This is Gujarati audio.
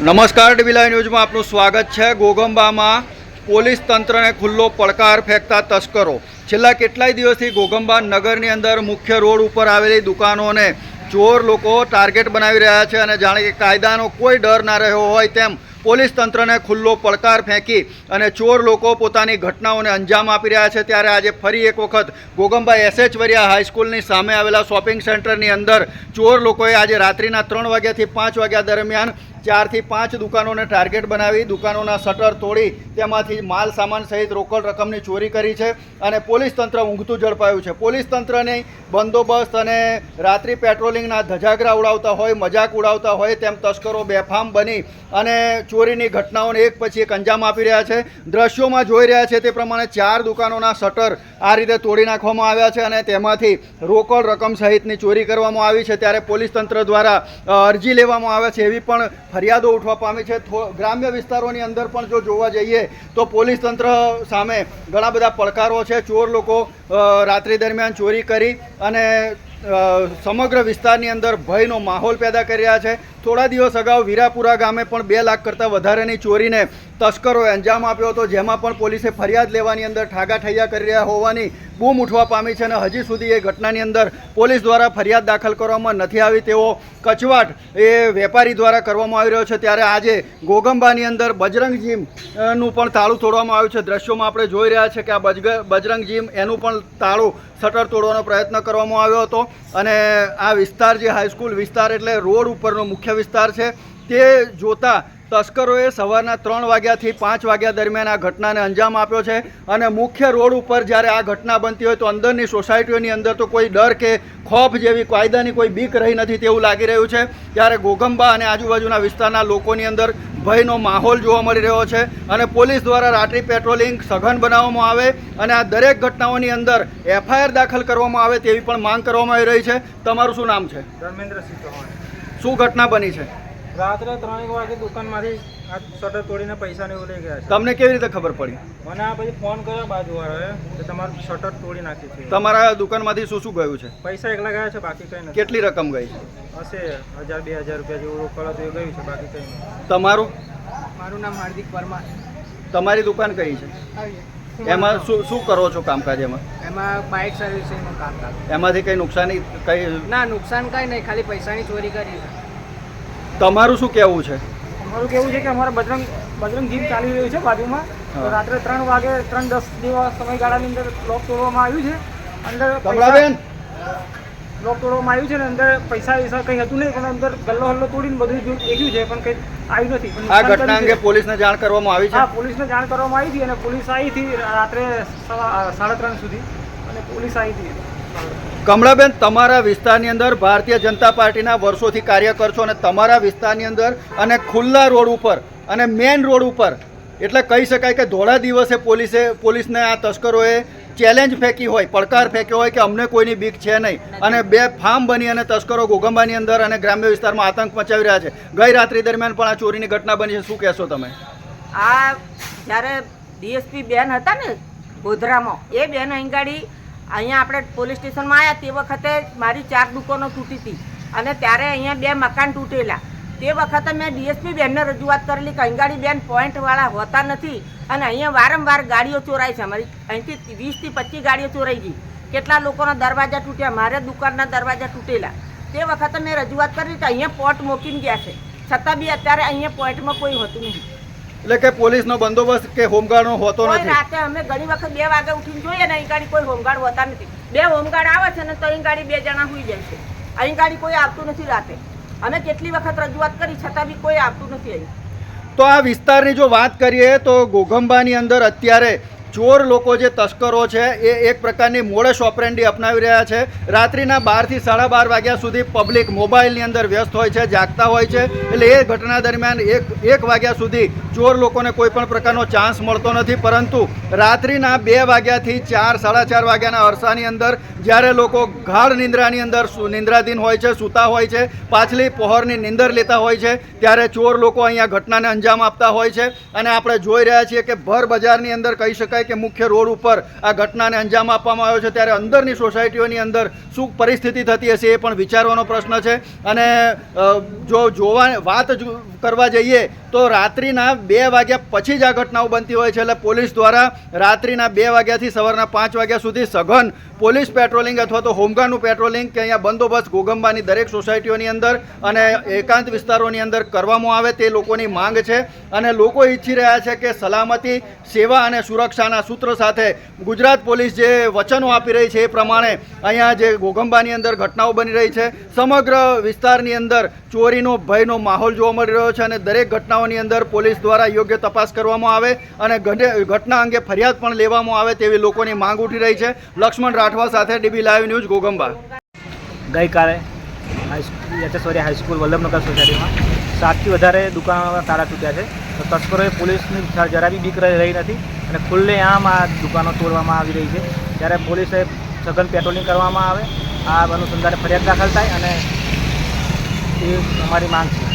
નમસ્કાર ડીબીલા ન્યૂઝમાં આપનું સ્વાગત છે. ગોગંબામાં પોલીસ તંત્રને ખુલ્લો પડકાર ફેંકતા તસ્કરો. છેલ્લા કેટલાય દિવસથી ગોગંબા નગરની અંદર મુખ્ય રોડ ઉપર આવેલી દુકાનોને ચોર લોકો ટાર્ગેટ બનાવી રહ્યા છે અને જાણે કે કાયદાનો કોઈ ડર ના રહ્યો હોય તેમ પોલીસ તંત્રને ખુલ્લો પડકાર ફેંકી અને ચોર લોકો પોતાની ઘટનાઓને અંજામ આપી રહ્યા છે. ત્યારે આજે ફરી એક વખત ગોગંબા એસએચ વરિયા હાઈસ્કૂલની સામે આવેલા શોપિંગ સેન્ટરની અંદર ચોર લોકોએ આજે રાત્રિના ત્રણ વાગ્યાથી પાંચ વાગ્યા દરમિયાન ચારથી પાંચ દુકાનોને ટાર્ગેટ બનાવી દુકાનોના શટર તોડી તેમાંથી માલ સામાન સહિત રોકડ રકમની ચોરી કરી છે અને પોલીસ તંત્ર ઊંઘતું ઝડપાયું છે. પોલીસ તંત્રની બંદોબસ્ત અને રાત્રિ પેટ્રોલિંગના ધજાગરા ઉડાવતા હોય, મજાક ઉડાવતા હોય તેમ તસ્કરો બેફામ બની અને ચોરીની ઘટનાઓને એક પછી એક અંજામ આપી રહ્યા છે. દ્રશ્યોમાં જોઈ રહ્યા છે તે પ્રમાણે ચાર દુકાનોના શટર આ રીતે તોડી નાખવામાં આવ્યા છે અને તેમાંથી રોકડ રકમ સહિતની ચોરી કરવામાં આવી છે. ત્યારે પોલીસ તંત્ર દ્વારા અરજી લેવામાં આવે છે એવી પણ ફરિયાદો ઉઠવા પામી છે. ગ્રામ્ય વિસ્તારોની અંદર પણ જો જોવા જઈએ તો પોલીસ તંત્ર સામે ઘણા બધા પડકારો છે. ચોર લોકો રાત્રિ દરમિયાન ચોરી કરી અને સમગ્ર વિસ્તારની અંદર ભયનો માહોલ પેદા કરી રહ્યા છે. થોડા દિવસ અગાઉ વીરાપુરા ગામે પણ બે લાખ કરતાં વધારેની ચોરીને તસ્કરોએ અંજામ આપ્યો હતો, જેમાં પણ પોલીસે ફરિયાદ લેવાની અંદર ઠાગા ઠૈયા કરી રહ્યા હોવાની બૂમ ઉઠવા પામી છે અને હજી સુધી એ ઘટનાની અંદર પોલીસ દ્વારા ફરિયાદ દાખલ કરવામાં નથી આવી. તેવો કચવાટ એ વેપારી દ્વારા કરવામાં આવી રહ્યો છે. ત્યારે આજે ગોગંબાની અંદર બજરંગ જીમનું પણ તાળું તોડવામાં આવ્યું છે. દ્રશ્યોમાં આપણે જોઈ રહ્યા છે કે આ બજરંગ જીમ એનું પણ તાળું શટર તોડવાનો પ્રયત્ન કરવામાં આવ્યો હતો અને આ વિસ્તાર જે હાઈસ્કૂલ વિસ્તાર એટલે રોડ ઉપરનો મુખ્ય વિસ્તાર છે, તે જોતા તસ્કરોએ સવારના ત્રણ વાગ્યાથી પાંચ વાગ્યા દરમિયાન આ ઘટનાને અંજામ આપ્યો છે અને મુખ્ય રોડ ઉપર જ્યારે આ ઘટના બનતી હોય તો અંદરની સોસાયટીઓની અંદર તો કોઈ ડર કે ખોફ જેવી કાયદાની કોઈ બીક રહી નથી તેવું લાગી રહ્યું છે. ત્યારે ગોગંબા અને આજુબાજુના વિસ્તારના લોકોની અંદર ભયનો માહોલ જોવા મળી રહ્યો છે અને પોલીસ દ્વારા રાત્રિ પેટ્રોલિંગ સઘન બનાવવામાં આવે અને આ દરેક ઘટનાઓની અંદર એફઆઈઆર દાખલ કરવામાં આવે તેવી પણ માંગ કરવામાં આવી રહી છે. તમારું શું નામ છે? ધર્મેન્દ્રસિંહ ચૌહાણ. શું ઘટના બની છે? રાત્રે ત્રણ એક વાગે દુકાનમાંથી આ શટર તોડીને પૈસા ને એવું લઈ ગયા છે. તમને કેવી રીતે ખબર પડી? મને આ પછી ફોન કર્યો બાજુવાળાએ કે તમારું શટર તોડી નાખ્યું છે. તમારા દુકાનમાંથી શું શું ગયું છે? પૈસા એકલા ગયા છે બાકી કંઈ નથી. કેટલી રકમ ગઈ છે? હશે હજાર બે હજાર રૂપિયા જેવું રોકડ એ ગયું છે બાકી કંઈ નહીં તમારું? મારું નામ હાર્દિક પરમાર. તમારી દુકાન કઈ છે? એમાં શું શું કરો છો કામકાજ એમાં? એમાં બાઇક સર્વિસિંગનું કામ. એમાંથી કઈ નુકસાની કઈ ના નુકસાન કંઈ નહીં ખાલી પૈસાની ચોરી કરી છે. તમારું શું કહેવું છે? અમારું કેવું છે કે અમારે બજરંગ બજરંગ જીમ ચાલી રહ્યું છે બાજુમાં. રાત્રે ત્રણ વાગે ત્રણ દસ જેવા સમયગાળાની અંદર લોક તોડવામાં આવ્યું છે. અંદર લોક તોડવામાં આવ્યું છે ને અંદર પૈસા વૈસા કંઈ હતું નહીં પણ અંદર ગલ્લો હલ્લો તોડીને બધું દેખ્યું છે પણ કંઈ આવ્યું નથી. આ ઘટના અંગે પોલીસને જાણ કરવામાં આવી હા છે પોલીસને જાણ કરવામાં આવી હતી અને પોલીસ આવી હતી રાત્રે સાડા ત્રણ સુધી. અને પોલીસ આવી હતી. કમળાબેન, તમારા વિસ્તારની અંદર ભારતીય જનતા પાર્ટીના વર્ષોથી કાર્યકર છો અને તમારા વિસ્તારની અંદર અને ખુલ્લા રોડ ઉપર અને મેઇન રોડ ઉપર, એટલે કહી શકાય કે ધોળા દિવસે પોલીસે, પોલીસને આ તસ્કરોએ ચેલેન્જ ફેંકી હોય, પડકાર ફેંક્યો હોય કે અમને કોઈની બીક છે નહીં. અને બે ફાર્મ બની અને તસ્કરો ગોગંબાની અંદર અને ગ્રામ્ય વિસ્તારમાં આતંક મચાવી રહ્યા છે. ગઈ રાત્રિ દરમિયાન પણ આ ચોરીની ઘટના બની છે. શું કહેશો તમે? આ જ્યારે ડીએસપી બેન હતા ને ગોધરામાં, એ બેન અહીં અહીંયા આપણે પોલીસ સ્ટેશનમાં આવ્યા તે વખતે મારી ચાર દુકાનો તૂટી હતી. અને ત્યારે અહીંયા બે મકાન તૂટેલા. તે વખતે મેં ડીએસપી બેનને રજૂઆત કરેલી કે અંગાડી બેન પોઈન્ટવાળા હોતા નથી અને અહીંયા વારંવાર ગાડીઓ ચોરાય છે. અમારી અહીંથી વીસથી પચીસ ગાડીઓ ચોરાઈ ગઈ. કેટલા લોકોના દરવાજા તૂટ્યા? મારે દુકાનના દરવાજા તૂટેલા. તે વખતે મેં રજૂઆત કરી કે અહીંયા પોટ મૂકીને ગયા છે. છતાં બી અત્યારે અહીંયા પોઈન્ટમાં કોઈ હોતું નહીં એટલે કે પોલીસનો બંદોબસ્ત કે હોમગાર્ડનો હોતો નથી. રાતે અમે ઘણી વખત બે વાગે ઉઠીને જોઈએ ને અહીં ગાડી કોઈ હોમગાર્ડ હોતા નથી. બે હોમગાર્ડ આવે છે ને તો અહીં ગાડી બે જણા સુઈ જાય છે. અહીં ગાડી કોઈ આવતું નથી રાતે. અમે કેટલી વખત રજૂઆત કરી છતાં બી કોઈ આવતું નથી અહીં. તો આ વિસ્તારની જો વાત કરીએ તો ગોગંબાની અંદર અત્યારે ચોર લોકો જે તસ્કરો છે, એ એક પ્રકારની મોડસ ઓપરેન્ડી અપનાવી રહ્યા છે. રાત્રિના બારથી સાડા બાર વાગ્યા સુધી પબ્લિક મોબાઈલની અંદર વ્યસ્ત હોય છે, જાગતા હોય છે. એટલે એ ઘટના દરમિયાન એક એક વાગ્યા સુધી ચોર લોકોને કોઈ પણ પ્રકારનો ચાન્સ મળતો નથી. પરંતુ રાત્રિના બે વાગ્યાથી ચાર, સાડા ચાર વાગ્યાના અરસાની અંદર જ્યારે લોકો ગાઢ નિંદ્રાની અંદર નિંદ્રાધીન હોય છે, સૂતા હોય છે, પાછલી પહોરની નિંદર લેતા હોય છે, ત્યારે ચોર લોકો અહીંયા ઘટનાને અંજામ આપતા હોય છે. અને આપણે જોઈ રહ્યા છીએ કે ભર બજારની અંદર કહી શકાય શકાય કે મુખ્ય રોડ ઉપર આ ઘટનાને અંજામ આપવામાં આવ્યો છે. ત્યારે અંદરની સોસાયટીઓની અંદર શું પરિસ્થિતિ થતી હશે એ પણ વિચારવાનો પ્રશ્ન છે. અને જો જોવા, વાત કરવા જઈએ તો રાત્રિના બે વાગ્યા પછી જ આ ઘટનાઓ બનતી હોય છે એટલે પોલીસ દ્વારા રાત્રિના બે વાગ્યાથી સવારના પાંચ વાગ્યા સુધી સઘન પોલીસ પેટ્રોલિંગ અથવા તો હોમગાર્ડનું પેટ્રોલિંગ કે અહીંયા બંદોબસ્ત ગોગંબાની દરેક સોસાયટીઓની અંદર અને એકાંત વિસ્તારોની અંદર કરવામાં આવે તે લોકોની માંગ છે. અને લોકો ઈચ્છી રહ્યા છે કે સલામતી, સેવા અને સુરક્ષાના સૂત્ર સાથે ગુજરાત પોલીસ જે વચનો આપી રહી છે એ પ્રમાણે અહીંયા જે ગોગંબાની અંદર ઘટનાઓ બની રહી છે, સમગ્ર વિસ્તારની અંદર ચોરીનો, ભયનો માહોલ જોવા મળી રહ્યો છે અને દરેક ઘટનાઓની અંદર પોલીસ દ્વારા યોગ્ય તપાસ કરવામાં આવે અને ઘટના અંગે ફરિયાદ પણ લેવામાં આવે તેવી લોકોની માંગ ઉઠી રહી છે. લક્ષ્મણ રાઠવા સાથે ડીબી લાઈવ ન્યૂઝ ગોગંબા ગઈકાલે યચેશ્વરી હાઈસ્કૂલ વલ્લભનગર સોસાયટીમાં. સાતથી વધારે દુકાનોના તાળા તૂટ્યા છે. તો તસ્કરોએ પોલીસની જરા બી બીક રહી નથી અને ખુલ્લે આમ આ દુકાનો તોડવામાં આવી રહી છે. ત્યારે પોલીસે સઘન પેટ્રોલિંગ કરવામાં આવે. આ અનુસંધાને ફરિયાદ દાખલ થાય અને એ અમારી માંગ છે.